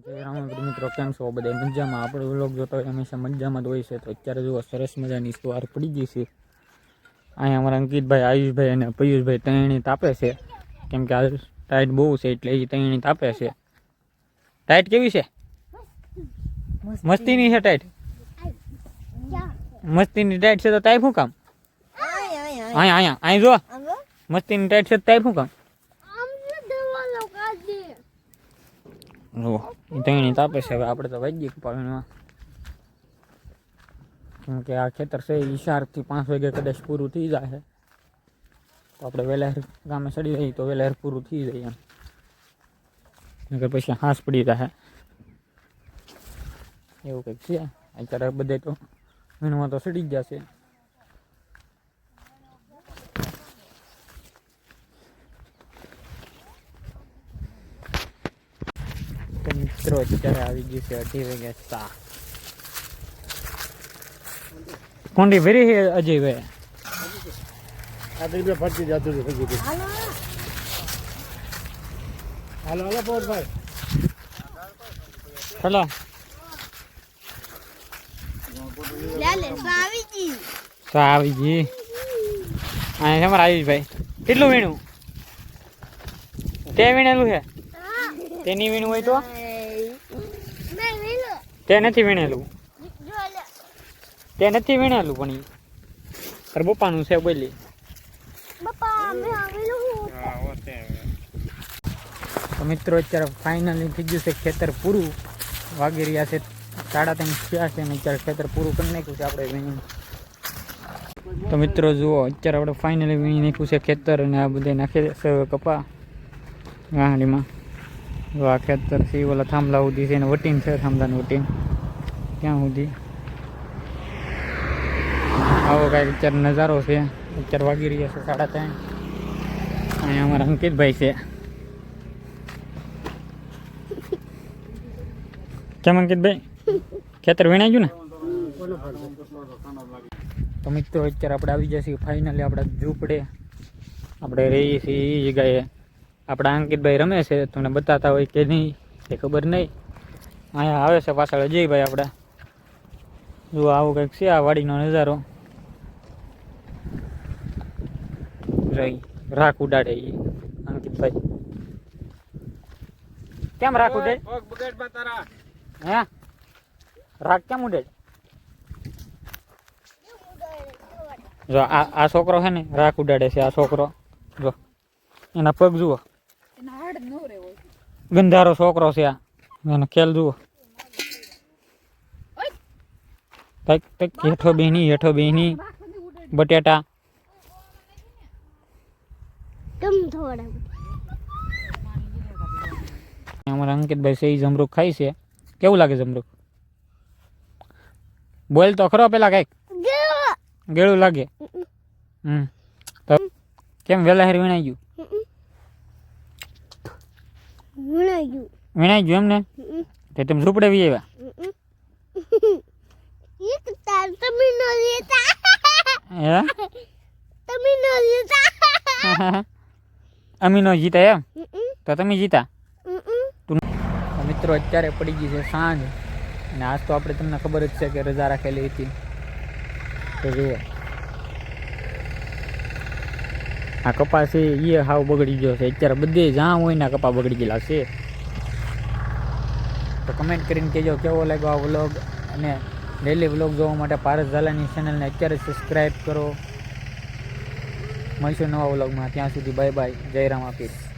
જય રામકૃષ્ણ મિત્રો કેમ છો? બધા મજામાં? આપણે વ્લોગ જોતો હોય હંમેશા મજામાં જ હોય છે. તો અત્યારે જુઓ સરસ મજાની સ્વાર પડી ગઈ છે. અહીંયા અમારા અંકિતભાઈ આયુષભાઈ અને પિયુષભાઈ ત્રણેય તાપે છે. કેમ કે આ ટાઈટ બહુ છે એટલે એ ત્રણેય તાપે છે. ટાઈટ કેવી છે? મસ્તીની છે ટાઈટ? મસ્તીની ટાઈટ છે તો તાઈ શું કામ? અહીંયા અહીંયા અહીં જો મસ્તીની ટાઈટ છે તો તાઈ શું કામ? જુઓ. ત્રણેય તાપે છે. હવે આપણે તો વાગીએ પાણીમાં કેમ કે આ ખેતર છે એ ચારથી પાંચ વાગે કદાચ પૂરું થઈ જાય તો આપણે વહેલા ગામે ચડી જઈએ તો વહેલા પૂરું થઈ જાય એમ. નકર પછી હાંસ પડી જાય એવું કંઈક છે. અત્યારે બધે તો વીણવા તો સડી જ જશે તો મિત્રો અત્યારે આવી ગયું છે અઢી વાગ્યા ચા કોંડી ભરી છે અજયભાઈ આ બે ફરતી જતું હતું ફરતી હાલો હાલો પોરભાઈ ચા આવી ગઈ અહીંયા છે આવી આયુષભાઈ કેટલું વીણું તે વીણેલું છે તે નહીં વીણું હોય તો તે નથી વીણેલું. તે નથી વીણેલું પણ. તાર પપ્પાનું છે બોલી. તો મિત્રો અત્યારે ફાઇનલી થઈ ગયું છે ખેતર પૂરું. વાગી રહ્યા છે સાડા ત્રણ થયા છે ને અત્યારે ખેતર પૂરું કરી નાખ્યું છે આપણે વીણી. તો મિત્રો જુઓ અત્યારે આપણે ફાઇનલી વીણી નાખ્યું છે ખેતર અને આ બધે નાખી દેશે કપા. ગાંડીમાં. આ ખેતર છે ઓલા થાંભલા સુધી છે અને વટીન છે, થાંભલાનું વટીન. ક્યાં સુધી. આવો કાંઈક અત્યારે નજારો છે. અત્યારે વાગી રહ્યા છે સાડા ત્રણ. અહીંયા અમારા અંકિતભાઈ છે. કેમ અંકિતભાઈ? ખેતર વીણાઈ ગયું ને? તો મિત્રો, અત્યારે આપણે આવી જશે ફાઇનલી આપણે ઝૂંપડે આપણે રહીએ છીએ એ જગ્યાએ. આપણા અંકિતભાઈ રમે છે તમને બતાતા હોય કે નહીં એ ખબર નહીં. અહીંયા આવે છે પાછળ અજયભાઈ આપણે. જો આવું કંઈક છે આ વાડીનો નજારો. રહી રાખ ઉડાડે એ અંકિતભાઈ. કેમ રાખ ઉડે? હે? રાખ કેમ ઉડે? જો આ આ છોકરો છે ને રાખ ઉડાડે છે આ છોકરો. જો એના પગ જુઓ. ગંધારો છોકરો છે આ. એનો ખેલ જુઓ. કંઈક કંઈક હેઠો બેની હેઠો બેની બટેટા. અમારા અંકિતભાઈ છે એ જમરૂખ ખાય છે. કેવું લાગે જમરૂખ બોલ તો ખરો પેલા કંઈક. ગેળું. લાગે. હમ. કેમ વેલા હેર વીણાઈ ગયું? વીણાઈ ગયું એમ ને તે તમે ઝૂપડે વી આવ્યા હે? અમીનો જીતા એમ? તો તમે જીતા? તો મિત્રો અત્યારે પડી ગઈ છે સાંજ. અને આજ તો આપણે તમને ખબર જ છે કે રજા રાખેલી હતી. તો જુઓ. આ કપા છે એ હાવ બગડી ગયો છે. અત્યારે બધે જ્યાં હોય ને કપા બગડી ગયેલા છે. તો કમેન્ટ કરીને કહેજો કેવો લાગ્યો આ વ્લોગ અને ડેલી વ્લોગ જોવા માટે પારસ ઝાલાની ચેનલને અત્યારે સબસ્ક્રાઈબ કરો. મળશું નવા વ્લોગમાં ત્યાં સુધી બાય બાય જયરામ આપીશ